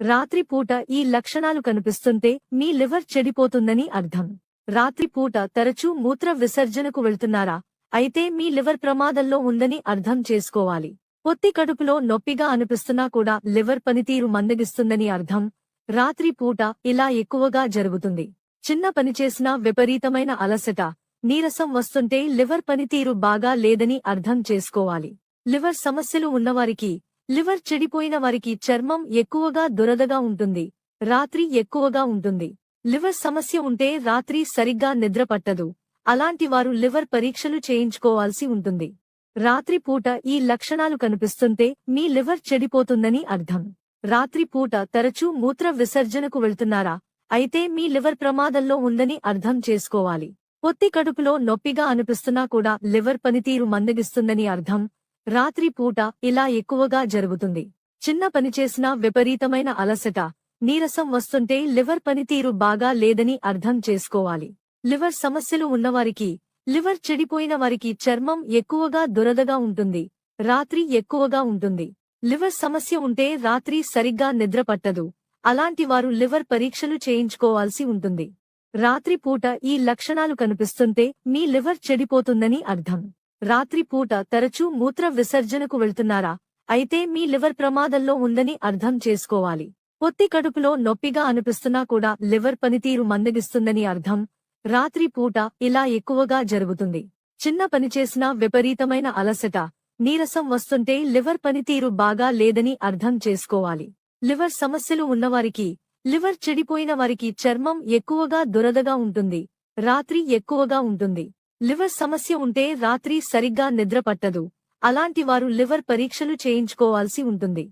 రాత్రిపూట ఈ లక్షణాలు కనిపిస్తుంటే మీ లివర్ చెడిపోతుందని అర్థం. రాత్రిపూట తరచూ మూత్ర విసర్జనకు వెళ్తున్నారా? అయితే మీ లివర్ ప్రమాదంలో ఉందని అర్థం చేసుకోవాలి. పొత్తి కడుపులో నొప్పిగా అనిపిస్తున్నా కూడా లివర్ పనితీరు మందగిస్తుందని అర్థం. రాత్రిపూట ఇలా ఎక్కువగా జరుగుతుంది. చిన్న పని చేసినా విపరీతమైన అలసట. నీరసం వస్తుంటే లివర్ పనితీరు బాగా లేదని అర్థం చేసుకోవాలి. లివర్ సమస్యలు ఉన్నవారికి లివర్ చెడిపోయిన వారికి చర్మం ఎక్కువగా దురదగా ఉంటుంది రాత్రి ఎక్కువగా ఉంటుంది. లివర్ సమస్య ఉంటే రాత్రి సరిగ్గా నిద్ర పట్టదు. అలాంటి వారు లివర్ పరీక్షలు చేయించుకోవాల్సి ఉంటుంది. రాత్రిపూట ఈ లక్షణాలు కనిపిస్తుంటే మీ లివర్ చెడిపోతుందని అర్థం. రాత్రిపూట తరచూ మూత్ర విసర్జనకు వెళ్తున్నారా? అయితే మీ లివర్ ప్రమాదంలో ఉందని అర్థం చేసుకోవాలి. పొత్తి కడుపులో నొప్పిగా అనిపిస్తున్నా కూడా లివర్ పనితీరు మందగిస్తుందని అర్థం. రాత్రిపూట ఇలా ఎక్కువగా జరుగుతుంది. చిన్న పనిచేసినా విపరీతమైన అలసట నీరసం వస్తుంటే లివర్ పనితీరు బాగా లేదని అర్థం చేసుకోవాలి. లివర్ సమస్యలు ఉన్నవారికి లివర్ చెడిపోయిన వారికి చర్మం ఎక్కువగా దురదగా ఉంటుంది రాత్రి ఎక్కువగా ఉంటుంది. లివర్ సమస్య ఉంటే రాత్రి సరిగ్గా నిద్రపట్టదు అలాంటి వారు లివర్ పరీక్షలు చేయించుకోవాల్సి ఉంటుంది. రాత్రిపూట ఈ లక్షణాలు కనిపిస్తుంటే మీ లివర్ చెడిపోతుందని అర్థం. రాత్రిపూట తరచూ మూత్ర విసర్జనకు వెళ్తున్నారా? అయితే మీ లివర్ ప్రమాదంలో ఉందని అర్థం చేసుకోవాలి. పొత్తి కడుపులో నొప్పిగా అనిపిస్తున్నా కూడా లివర్ పనితీరు మందగిస్తుందని అర్థం. రాత్రిపూట ఇలా ఎక్కువగా జరుగుతుంది. చిన్న పనిచేసినా విపరీతమైన అలసట. నీరసం వస్తుంటే లివర్ పనితీరు బాగా లేదని అర్థం చేసుకోవాలి. లివర్ సమస్యలు ఉన్నవారికి లివర్ చెడిపోయిన వారికి చర్మం ఎక్కువగా దురదగా ఉంటుంది. రాత్రి ఎక్కువగా ఉంటుంది. లివర్ సమస్య ఉంటే రాత్రి సరిగ్గా నిద్ర పట్టదు. అలాంటి వారు లివర్ పరీక్షలు చేయించుకోవాల్సి ఉంటుంది.